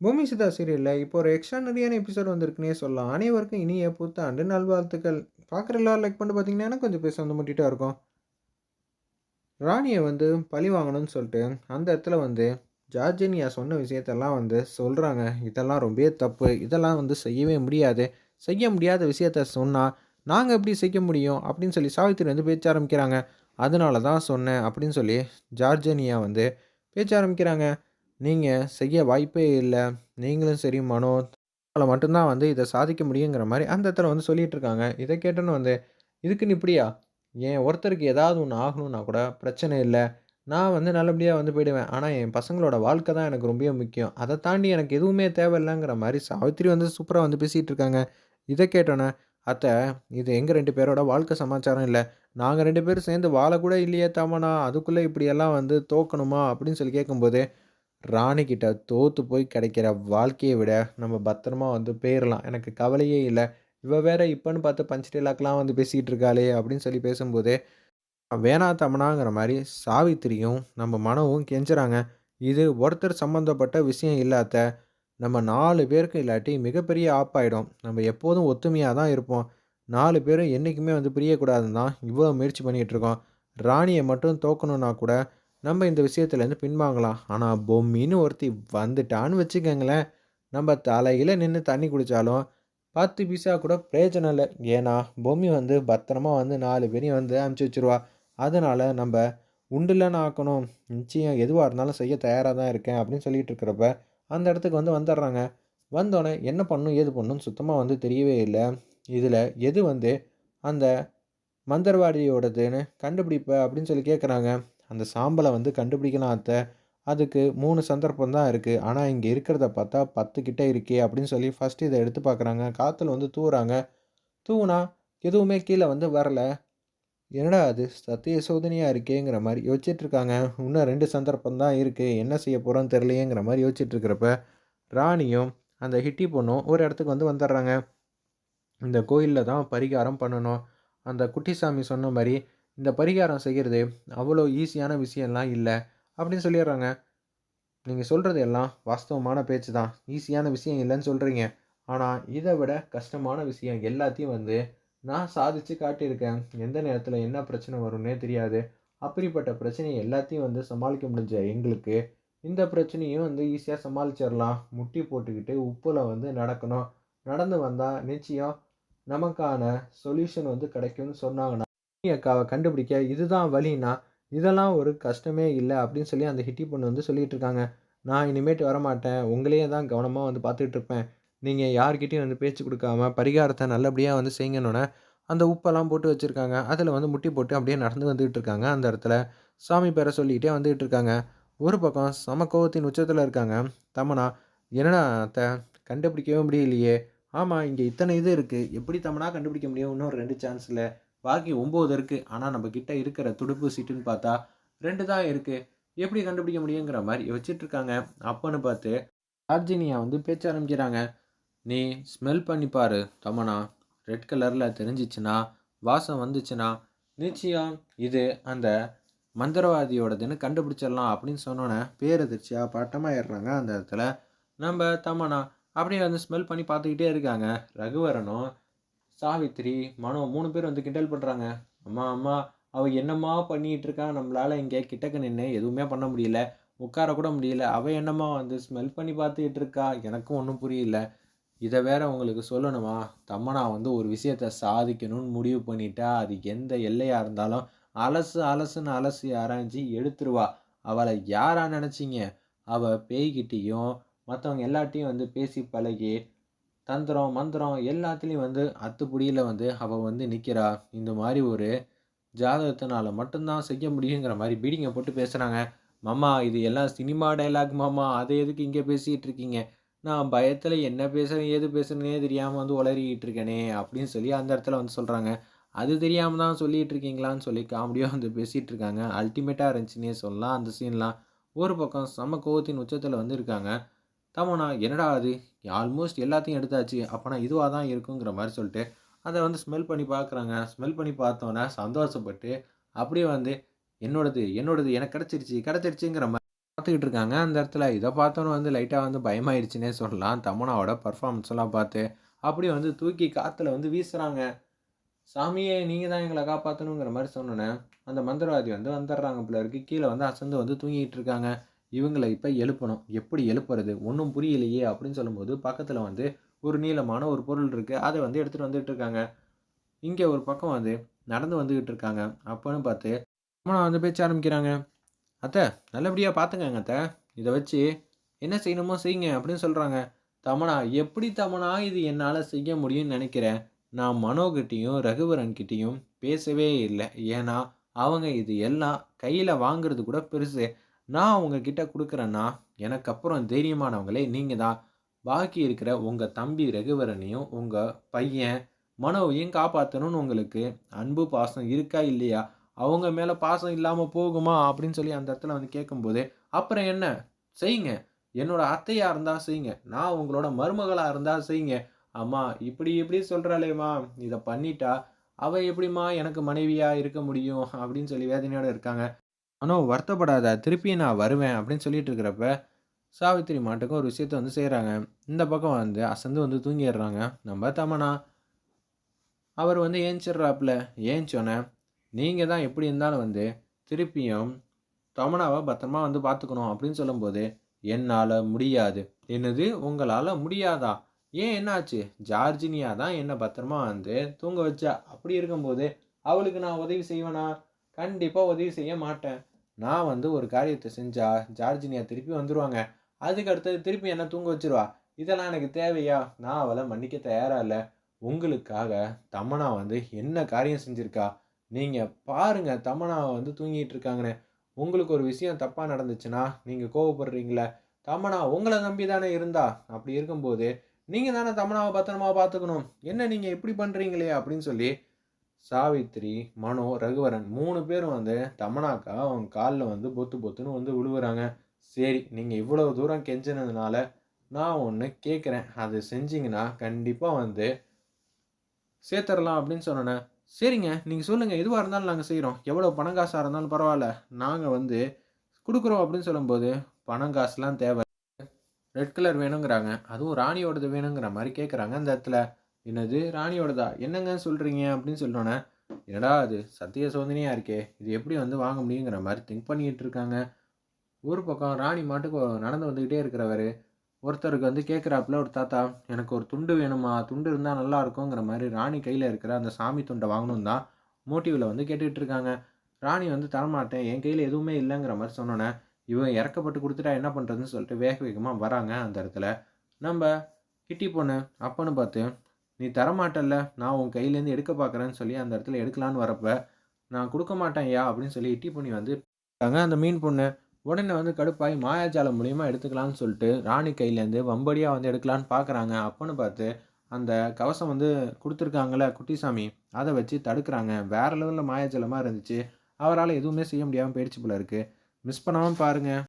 பூமி சிதா சீரியலில் இப்போ ஒரு எக்ஸ்ட்ரானரியான எபிசோட் வந்திருக்குன்னே சொல்லலாம். அனைவருக்கும் இனிய புத்தாண்டு நல்வாழ்த்துக்கள். பார்க்குற எல்லாரும் லைக் பண்ணிட்டு பார்த்தீங்கன்னா எனக்கு கொஞ்சம் பேச வந்து முட்டிகிட்டா இருக்கும். ராணியை வந்து பழி வாங்கணும்னு சொல்லிட்டு அந்த இடத்துல வந்து ஜார்ஜினியா சொன்ன விஷயத்தெல்லாம் வந்து சொல்கிறாங்க இதெல்லாம் ரொம்பவே தப்பு. இதெல்லாம் வந்து செய்யவே முடியாது. செய்ய முடியாத விஷயத்த சொன்னால் நாங்கள் எப்படி செய்ய முடியும் அப்படின்னு சொல்லி சாவித்திரி வந்து பேச்ச ஆரம்பிக்கிறாங்க. அதனால தான் சொன்னேன் அப்படின்னு சொல்லி ஜார்ஜனியா வந்து பேச்ச ஆரம்பிக்கிறாங்க. நீங்கள் செய்ய வாய்ப்பே இல்லை. நீங்களும் சரி மனோ அவளை மட்டும்தான் வந்து இதை சாதிக்க முடியுங்கிற மாதிரி அந்த இடத்துல வந்து சொல்லிட்டு இருக்காங்க. இதை கேட்டோன்னு வந்து இதுக்குன்னு இப்படியா? என் ஒருத்தருக்கு ஏதாவது ஒன்று ஆகணும்னா கூட பிரச்சனை இல்லை. நான் வந்து நல்லபடியாக வந்து போயிடுவேன். ஆனால் என் பசங்களோட வாழ்க்கை தான் எனக்கு ரொம்ப முக்கியம். அதை தாண்டி எனக்கு எதுவுமே தேவையில்லைங்கிற மாதிரி சாவித்திரி வந்து சூப்பராக வந்து பேசிகிட்டு இருக்காங்க. இதை கேட்டோன்னே அத்தை இது எங்கள் ரெண்டு பேரோட வாழ்க்கை சமாச்சாரம் இல்லை. நாங்கள் ரெண்டு பேரும் சேர்ந்து வாழக்கூட இல்லையே தாமனா? அதுக்குள்ளே இப்படியெல்லாம் வந்து தோக்கணுமா? அப்படின்னு சொல்லி கேட்கும்போது ராணிக்கிட்ட தோற்று போய் கிடைக்கிற வாழ்க்கையை விட நம்ம பத்திரமா வந்து போயிடலாம் எனக்கு கவலையே இல்லை. இவள் வேற இப்போன்னு பார்த்து பஞ்ச் டைலாக்லாம் வந்து பேசிக்கிட்டு இருக்காளே அப்படின்னு சொல்லி பேசும்போது வேணா தமனாங்கிற மாதிரி சாவித்திரியும் நம்ம மனவும் கெஞ்சுறாங்க. இது ஒருத்தர் சம்மந்தப்பட்ட விஷயம் இல்லாத நம்ம நாலு பேருக்கு இல்லாட்டி மிகப்பெரிய ஆப்பாயிடும். நம்ம எப்போதும் ஒத்துமையாக தான் இருப்போம். நாலு பேரும் என்றைக்குமே வந்து பிரியக்கூடாதுன்னு தான் இவ்வளோ முயற்சி பண்ணிகிட்ருக்கோம் ராணியை மட்டும் தோக்கணுன்னா கூட நம்ம இந்த விஷயத்துலேருந்து பின்வாங்கலாம். ஆனால் பொம்மின்னு ஒருத்தி வந்துட்டான்னு வச்சுக்கோங்களேன். நம்ம தலையில் நின்று தண்ணி குடித்தாலும் பத்து பீஸா கூட பிரயோஜனம் இல்லை. ஏன்னா பொம்மி வந்து பத்திரமா வந்து நாலு பேரையும் வந்து அமுச்சு வச்சுருவா. அதனால் நம்ம உண்டுலன்னு ஆக்கணும். நிச்சயம் எதுவாக இருந்தாலும் செய்ய தயாராக தான் இருக்கேன் அப்படின்னு சொல்லிட்டு இருக்கிறப்ப அந்த இடத்துக்கு வந்து வந்துடுறாங்க. வந்தோடனே என்ன பண்ணும் ஏது பண்ணும் சுத்தமாக வந்து தெரியவே இல்லை. இதில் எது வந்து அந்த மந்திரவாதியோடதுன்னு கண்டுபிடிப்ப அப்படின்னு சொல்லி கேட்குறாங்க அந்த சாம்பலை வந்து கண்டுபிடிக்கலாம் அத்தை. அதுக்கு மூணு சந்தர்ப்பம் தான் இருக்குது ஆனால் இங்கே இருக்கிறத பார்த்தா பத்து கிட்டே இருக்கே அப்படின்னு சொல்லி ஃபஸ்ட்டு இதை எடுத்து பார்க்குறாங்க. காற்றுல வந்து தூவுறாங்க. தூவுனா எதுவுமே கீழே வந்து வரல. என்னடா அது? சத்திய சோதனையாக இருக்கேங்கிற மாதிரி யோசிச்சிட்ருக்காங்க இன்னும் ரெண்டு சந்தர்ப்பம் தான் இருக்குது என்ன செய்ய போகிறோன்னு தெரியலையேங்கிற மாதிரி யோசிச்சுட்ருக்கிறப்ப ராணியும் அந்த ஹிட்டி பொண்ணும் ஒரு இடத்துக்கு வந்து வந்துடுறாங்க. இந்த கோயிலில் தான் பரிகாரம் பண்ணணும். அந்த குட்டிசாமி சொன்ன மாதிரி இந்த பரிகாரம் செய்கிறது அவ்வளோ ஈஸியான விஷயம்லாம் இல்லை அப்படின்னு சொல்லிடுறாங்க. நீங்கள் சொல்கிறது எல்லாம் வாஸ்தவமான பேச்சு தான். ஈஸியான விஷயம் இல்லைன்னு சொல்கிறீங்க ஆனால் இதை விட கஷ்டமான விஷயம் எல்லாத்தையும் வந்து நான் சாதித்து காட்டியிருக்கேன். எந்த நேரத்தில் என்ன பிரச்சனை வரும்னே தெரியாது. அப்படிப்பட்ட பிரச்சனையை எல்லாத்தையும் வந்து சமாளிக்க முடிஞ்ச எங்களுக்கு இந்த பிரச்சனையும் வந்து ஈஸியாக சமாளிச்சிடலாம். முட்டி போட்டுக்கிட்டு உப்பில் வந்து நடக்கணும். நடந்து வந்தால் நிச்சயம் நமக்கான சொல்யூஷன் வந்து கிடைக்கும்னு சொன்னாங்கன்னா அக்காவை கண்டுபிடிக்க இதுதான் வழின்னா இதெல்லாம் ஒரு கஷ்டமே இல்லை அப்படின்னு சொல்லி அந்த ஹிட்டி பொண்ணு வந்து சொல்லிகிட்டு இருக்காங்க. நான் இனிமேட்டு வரமாட்டேன். உங்களையே தான் கவனமாக வந்து பார்த்துட்டு இருப்பேன். நீங்கள் யார்கிட்டையும் வந்து பேச்சு கொடுக்காம பரிகாரத்தை நல்லபடியாக வந்து செய்யணுன்னே அந்த உப்பெல்லாம் போட்டு வச்சுருக்காங்க. அதில் வந்து முட்டி போட்டு அப்படியே நடந்து வந்துகிட்டு இருக்காங்க அந்த இடத்துல. சாமி பேரை சொல்லிக்கிட்டே வந்துகிட்டு இருக்காங்க. ஒரு பக்கம் சம கோவத்தின் உச்சத்தில் இருக்காங்க. தமனா என்னடா அத்தை கண்டுபிடிக்கவே முடியலையே. ஆமாம் இங்கே இத்தனை இது இருக்குது எப்படி தமனா கண்டுபிடிக்க முடியும்? இன்னும் ரெண்டு சான்ஸில் பாக்கி ஒம்பது இருக்குது ஆனால் நம்ம கிட்ட இருக்கிற துடுப்பு சீட்டுன்னு பார்த்தா ரெண்டு தான் இருக்குது எப்படி கண்டுபிடிக்க முடியுங்கிற மாதிரி வச்சுட்டு இருக்காங்க. அப்பன்னு பார்த்து அர்ஜினியா வந்து பேச்ச ஆரம்பிக்கிறாங்க. நீ ஸ்மெல் பண்ணி பாரு தமனா. ரெட் கலரில் தெரிஞ்சிச்சுன்னா வாசம் வந்துச்சுன்னா நிச்சயம் இது அந்த மந்திரவாதியோடதுன்னு கண்டுபிடிச்சிடலாம் அப்படின்னு சொன்னோன்னே பேரதிர்ச்சியாக பட்டமாக ஏறுறாங்க அந்த இடத்துல. நம்ம தமனா. அப்படியே வந்து ஸ்மெல் பண்ணி பார்த்துக்கிட்டே இருக்காங்க. ரகுவரனும் சாவித்திரி மனோ மூணு பேர் வந்து கிண்டல் பண்ணுறாங்க அம்மா அம்மா அவள் என்னம்மா பண்ணிகிட்டு இருக்கா? நம்மளால் இங்கே கிட்டக்க நின்று எதுவுமே பண்ண முடியல. உட்கார கூட முடியல. அவள் என்னம்மா வந்து ஸ்மெல் பண்ணி பார்த்துக்கிட்டு இருக்கா? எனக்கும் ஒன்றும் புரியல. இதை வேற உங்களுக்கு சொல்லணுமா? தம்மனா வந்து ஒரு விஷயத்த சாதிக்கணும்னு முடிவு பண்ணிட்டா அது எந்த எல்லையாக இருந்தாலும் அலசு அலசுன்னு அலசி ஆராய்ஞ்சி எடுத்துருவா. அவளை யாரா நினச்சிங்க? அவள் பேய்கிட்டேயும் மற்றவங்க எல்லாட்டையும் வந்து பேசி பழகி தந்திரம் மந்திரம் எல்லாத்துலேயும் வந்து அத்துப்புடியில் வந்து அவள் வந்து நிற்கிறா இந்த மாதிரி ஒரு ஜாதகத்தினால மட்டும்தான் செய்ய முடியுங்கிற மாதிரி பீடிங்கை போட்டு பேசுகிறாங்க மாமா இது எல்லாம் சினிமா டைலாக் மாமா. அதை எதுக்கு இங்கே பேசிகிட்டு இருக்கீங்க? நான் பயத்தில் என்ன பேசுகிறேன் ஏது பேசுகிறேனே தெரியாமல் வந்து உளறிக்கிட்டு இருக்கேனே அப்படின்னு சொல்லி அந்த இடத்துல வந்து சொல்கிறாங்க அது தெரியாமல் தான் சொல்லிகிட்டு இருக்கீங்களான்னு சொல்லி காமெடியாக வந்து பேசிகிட்டு இருக்காங்க. அல்டிமேட்டாக இருந்துச்சுன்னே சொல்லலாம். அந்த சீன்லாம் ஒரு பக்கம் சம கோவத்தின் உச்சத்தில் வந்து இருக்காங்க. தமோனா என்னடா அது? ஆல்மோஸ்ட் எல்லாத்தையும் எடுத்தாச்சு. அப்போனா இதுவாக தான் இருக்குங்கிற மாதிரி சொல்லிட்டு அதை வந்து ஸ்மெல் பண்ணி பார்க்குறாங்க. ஸ்மெல் பண்ணி பார்த்தோன்னே சந்தோஷப்பட்டு அப்படியே வந்து என்னோடது என்னோடது எனக்கு கிடச்சிருச்சு கிடச்சிருச்சுங்கிற மாதிரி பார்த்துக்கிட்டு இருக்காங்க. அந்த இடத்துல இதை பார்த்தோன்னு வந்து லைட்டாக வந்து பயமாயிடுச்சுன்னே சொல்லலாம். தமனாவோட பர்ஃபார்மன்ஸ்லாம் பார்த்து அப்படியே வந்து தூக்கி காற்றுல வந்து வீசுகிறாங்க சாமியே நீங்கள் தான் எங்களை காப்பாற்றணுங்கிற மாதிரி சொன்னோன்னே அந்த மந்திரவாதி வந்து வந்துடுறாங்க பிள்ளைருக்கு கீழே வந்து அசந்து வந்து தூங்கிட்டு இருக்காங்க. இவங்களை இப்போ எழுப்பணும். எப்படி எழுப்புறது? ஒன்றும் புரியலையே அப்படின்னு சொல்லும்போது பக்கத்தில் வந்து ஒரு நீளமான ஒரு பொருள் இருக்குது அதை வந்து எடுத்துகிட்டு வந்துட்டு இருக்காங்க. இங்கே ஒரு பக்கம் வந்து நடந்து வந்துக்கிட்டு இருக்காங்க. அப்போன்னு பார்த்து அம்மா வந்து பேச்ச ஆரம்பிக்கிறாங்க. அத்தை நல்லபடியாக பார்த்துக்கங்க அத்தை. இதை வச்சு என்ன செய்யணுமோ செய்யுங்க அப்படின்னு சொல்கிறாங்க தமனா எப்படி தமனா இது என்னால் செய்ய முடியும்னு நினைக்கிறேன். நான் மனோகிட்டேயும் ரகுவரன்கிட்டையும் பேசவே இல்லை. ஏன்னா அவங்க இது எல்லாம் கையில் வாங்குறது கூட பெருசு. நான் உங்ககிட்ட கொடுக்குறேன்னா எனக்கு அப்புறம் தைரியமானவங்களே நீங்கள் தான். பாக்கி இருக்கிற உங்கள் தம்பி ரகுவரனையும் உங்கள் பையன் மனோவையும் காப்பாற்றணும்னு உங்களுக்கு அன்பு பாசம் இருக்கா இல்லையா? அவங்க மேலே பாசம் இல்லாமல் போகுமா? அப்படின்னு சொல்லி அந்த இடத்துல வந்து கேட்கும்போது அப்புறம் என்ன? செய்யுங்க. என்னோடய அத்தையாக இருந்தால் செய்யுங்க. நான் உங்களோட மருமகளாக இருந்தால் செய்யுங்க. அம்மா இப்படி இப்படி சொல்கிறாளேம்மா இதை பண்ணிட்டா அவள் எப்படிம்மா எனக்கு மனைவியாக இருக்க முடியும்? அப்படின்னு சொல்லி வேதனையோடு இருக்காங்க. ஆனால் வருத்தப்படாத திருப்பி நான் வருவேன் அப்படின்னு சொல்லிட்டு இருக்கிறப்ப சாவித்திரி மாட்டுக்கும் ஒரு விஷயத்த வந்து செய்கிறாங்க இந்த பக்கம் வந்து அசந்து வந்து தூங்கிடுறாங்க. நம்ம தமனா அவர் வந்து ஏஞ்சிடுறாப்புல. ஏஞ்சோன்னே நீங்கள் தான் எப்படி இருந்தாலும் வந்து திருப்பியும் தமனாவை பத்திரமா வந்து பார்த்துக்கணும் அப்படின்னு சொல்லும்போது என்னால் முடியாது. என்னது? உங்களால் முடியாதா? ஏன் என்னாச்சு? ஜார்ஜினியா தான் என்னை பத்திரமா வந்து தூங்க வச்சா? அப்படி இருக்கும்போது அவளுக்கு நான் உதவி செய்வேனா? கண்டிப்பாக உதவி செய்ய மாட்டேன். நான் வந்து ஒரு காரியத்தை செஞ்சா ஜார்ஜினியா திருப்பி வந்துடுவாங்க அதுக்கு அடுத்தது திருப்பி என்ன தூங்க வச்சிருவா? இதெல்லாம் எனக்கு தேவையா? நான் அவளை மன்னிக்க தயாராக இல்லை. உங்களுக்காக தமனா வந்து என்ன காரியம் செஞ்சுருக்கா? நீங்கள் பாருங்கள் தமனா வந்து தூங்கிட்டு இருக்காங்கன்னு. உங்களுக்கு ஒரு விஷயம் தப்பாக நடந்துச்சுன்னா நீங்கள் கோவப்படுறீங்களே. தமனா உங்களை நம்பி தானே இருந்தா? அப்படி இருக்கும்போது நீங்கள் தானே தமனாவை பத்திரமா பார்த்துக்கணும் என்ன நீங்கள் இப்படி பண்ணுறீங்களே அப்படின்னு சொல்லி சாவித்ரி மனோ ரகுவரன் மூணு பேரும் வந்து தமனாக்கா அவங்க காலில் வந்து பொத்து பொத்துன்னு வந்து விழுவுறாங்க சரி நீங்கள் இவ்வளோ தூரம் கெஞ்சினதுனால நான் ஒன்று கேட்குறேன் அது செஞ்சிங்கன்னா கண்டிப்பாக வந்து சேர்த்துடலாம் அப்படின்னு சொன்னேன். சரிங்க நீங்கள் சொல்லுங்கள் எதுவாக இருந்தாலும் நாங்கள் செய்கிறோம் எவ்வளோ பணம் காசாக இருந்தாலும் பரவாயில்ல. நாங்கள் வந்து கொடுக்குறோம் அப்படின்னு சொல்லும்போது பணம் காசுலாம் தேவை. ரெட் கலர் வேணுங்கிறாங்க. அதுவும் ராணியோடது வேணுங்கிற மாதிரி கேட்குறாங்க அந்த இடத்துல. என்னது? ராணியோடதா? என்னங்க சொல்கிறீங்க அப்படின்னு சொல்கிறோன்னே என்னடா அது சத்திய சோதனையாக இருக்கே. இது எப்படி வந்து வாங்க முடியுங்கிற மாதிரி திங்க் பண்ணிக்கிட்டு இருக்காங்க. ஒரு பக்கம் ராணி மாட்டுக்கு நடந்து வந்துக்கிட்டே இருக்கிறவர் ஒருத்தருக்கு வந்து கேட்குறாப்புல ஒரு தாத்தா எனக்கு ஒரு துண்டு வேணுமா? துண்டு இருந்தால் நல்லா இருக்குங்கிற மாதிரி ராணி கையில் இருக்கிற அந்த சாமி துண்டை வாங்கணும் தான் மோட்டிவில் வந்து கேட்டுக்கிட்டு இருக்காங்க. ராணி வந்து தரமாட்டேன். என் கையில் எதுவுமே இல்லைங்கிற மாதிரி சொன்னோன்னே இவன் இறக்கப்பட்டு கொடுத்துட்டா என்ன பண்ணுறதுன்னு சொல்லிட்டு வேக வேகமாக வராங்க அந்த இடத்துல. நம்ம கிட்டி பொண்ணு அப்பன்னு பார்த்து நீ தரமாட்டல்ல நான் உன் கையிலேருந்து எடுக்க பார்க்குறேன்னு சொல்லி அந்த இடத்துல எடுக்கலான்னு வரப்ப நான் கொடுக்க மாட்டேன்யா அப்படின்னு சொல்லி இட்டி பொண்ணி வந்து அந்த மீன் பொண்ணு உடனே வந்து கடுப்பாகி மாயாஜாலம் மூலியமாக எடுத்துக்கலான்னு சொல்லிட்டு ராணி கையிலேருந்து வம்படியாக வந்து எடுக்கலான்னு பார்க்குறாங்க அப்போன்னு பார்த்து அந்த கவசம் வந்து கொடுத்துருக்காங்களே குட்டிசாமி அதை வச்சு தடுக்கிறாங்க. வேறு லெவலில் மாயாஜலமாக இருந்துச்சு. அவரால் எதுவுமே செய்ய முடியாமல் போயிடுச்சு போல இருக்குது மிஸ் பண்ணாமல் பாருங்கள்